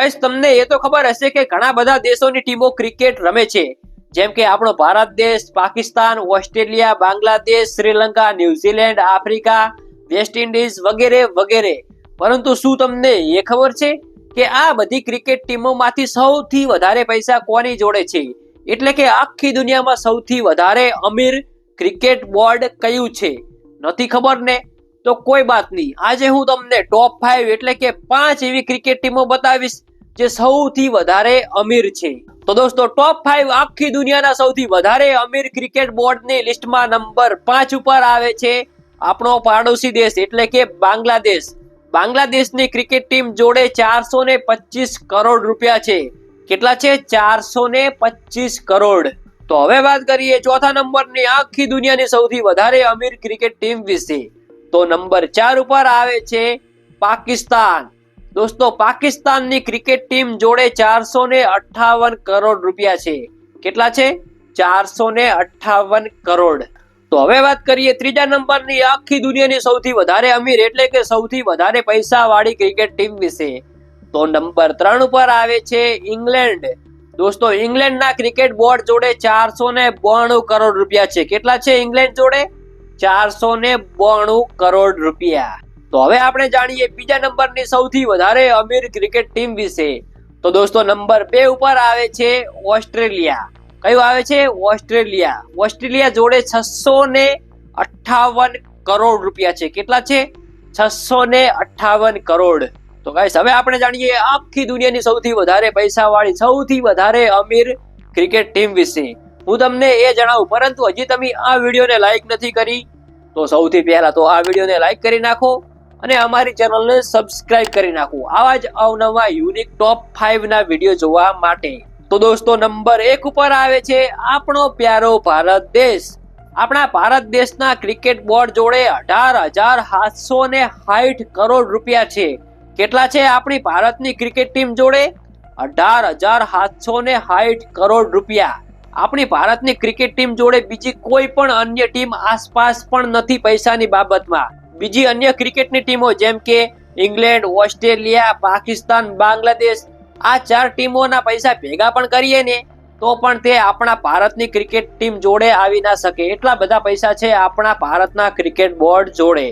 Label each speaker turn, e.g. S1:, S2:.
S1: કઈશ તમને એ તો ખબર હશે કે ઘણા બધા દેશોની ટીમો ક્રિકેટ રમે છે. જેમ કે આપણો ભારત દેશ, Pakistan, Australia, Bangladesh, Sri Lanka, New Zealand, Africa, West Indies વગેરે વગેરે. પરંતુ શું તમને એ ખબર છે કે આ બધી ક્રિકેટ ટીમોમાંથી સૌથી વધારે પૈસા કોની જોડે છે? એટલે કે આખી દુનિયામાં સૌથી વધારે અમીર ક્રિકેટ બોર્ડ કયું છે? નથી ખબર ને? તો કોઈ વાત નહીં. આજે હું તમને ટોપ ફાઈવ એટલે કે પાંચ એવી ક્રિકેટ ટીમો બતાવીશ જે સૌથી વધારે અમીર છે. તો દોસ્તો ટોપ ફાઈવ આખી દુનિયાના સૌથી વધારે અમીર ક્રિકેટ બોર્ડની લિસ્ટમાં નંબર પાંચ ઉપર આવે છે આપણો પાડોશી દેશ, એટલે કે બાંગ્લાદેશ. બાંગ્લાદેશની ક્રિકેટ ટીમ જોડે ચારસો ને પચીસ કરોડ રૂપિયા છે. કેટલા છે? ચારસો ને પચીસ કરોડ. તો હવે વાત કરીએ ચોથા નંબરની આખી દુનિયાની સૌથી વધારે અમીર ક્રિકેટ ટીમ વિશે. તો નંબર ચાર ઉપર આવે છે પાકિસ્તાન. દોસ્તો, પાકિસ્તાનની ક્રિકેટ ટીમ જોડે ચારસો ને અઠાવન કરોડ રૂપિયા છે. કેટલા છે? ચારસો ને અઠાવન કરોડ. તો હવે વાત કરીએ ત્રીજા નંબરની આખી દુનિયાની સૌથી વધારે અમીર એટલે કે સૌથી વધારે પૈસા વાળી ક્રિકેટ ટીમ વિશે. તો નંબર ત્રણ ઉપર આવે છે ઇંગ્લેન્ડ. દોસ્તો, ઇંગ્લેન્ડના ક્રિકેટ બોર્ડ જોડે ચારસો ને બોણું કરોડ રૂપિયા છે. કેટલા છે ઇંગ્લેન્ડ જોડે? ચારસો ને બોણું કરોડ રૂપિયા. તો હવે આપણે જાણીએ બીજા નંબરની સૌથી વધારે અમીર ક્રિકેટ ટીમ વિશે. તો દોસ્તો, નંબર બે ઉપર આવે છે ઓસ્ટ્રેલિયા. કયું આવે છે? ઓસ્ટ્રેલિયા. ઓસ્ટ્રેલિયા જોડે છસો ને અઠાવન કરોડ રૂપિયા છે. કેટલા છે? છસો ને અઠાવન કરોડ. તો ગાઈસ, હવે આપણે જાણીએ આખી દુનિયાની સૌથી વધારે પૈસા વાળી સૌથી વધારે અમીર ક્રિકેટ ટીમ વિશે. હું તમને એ જણાવું, પરંતુ હજી તમે આ વિડીયોને લાઈક નથી કરી, તો સૌથી પહેલા તો આ વિડીયોને લાઈક કરી નાખો. અને અમારી ચેનલને સબસ્ક્રાઇબ કરી નાખો. આવા જ અવનવા યુનિક ટોપ ફાઈવ ના વીડિયો જોવા માટે. તો દોસ્તો નંબર એક ઉપર આવે છે આપણો પ્યારો ભારત દેશ. આપણા ભારત દેશના ક્રિકેટ બોર્ડ જોડે અઢાર હજાર સાતસો ને સાઠ કરોડ રૂપિયા છે. કેટલા છે આપણી ભારતની ક્રિકેટ ટીમ જોડે? અઢાર હજાર સાતસો ને સાઠ કરોડ રૂપિયા. આપણી ભારતની ક્રિકેટ ટીમ જોડે બીજી કોઈ પણ અન્ય ટીમ આસપાસ પણ નથી પૈસાની બાબતમાં. બીજી અન્ય ક્રિકેટની ટીમો જેમ કે ઇંગ્લેન્ડ, ઓસ્ટ્રેલિયા, પાકિસ્તાન, બાંગ્લાદેશ, આ ચાર ટીમોના પૈસા ભેગા પણ કરીએ ને, તો પણ તે આપણા ભારતની ક્રિકેટ ટીમ જોડે આવી ના શકે. એટલા બધા પૈસા છે આપણા ભારતના ક્રિકેટ બોર્ડ જોડે.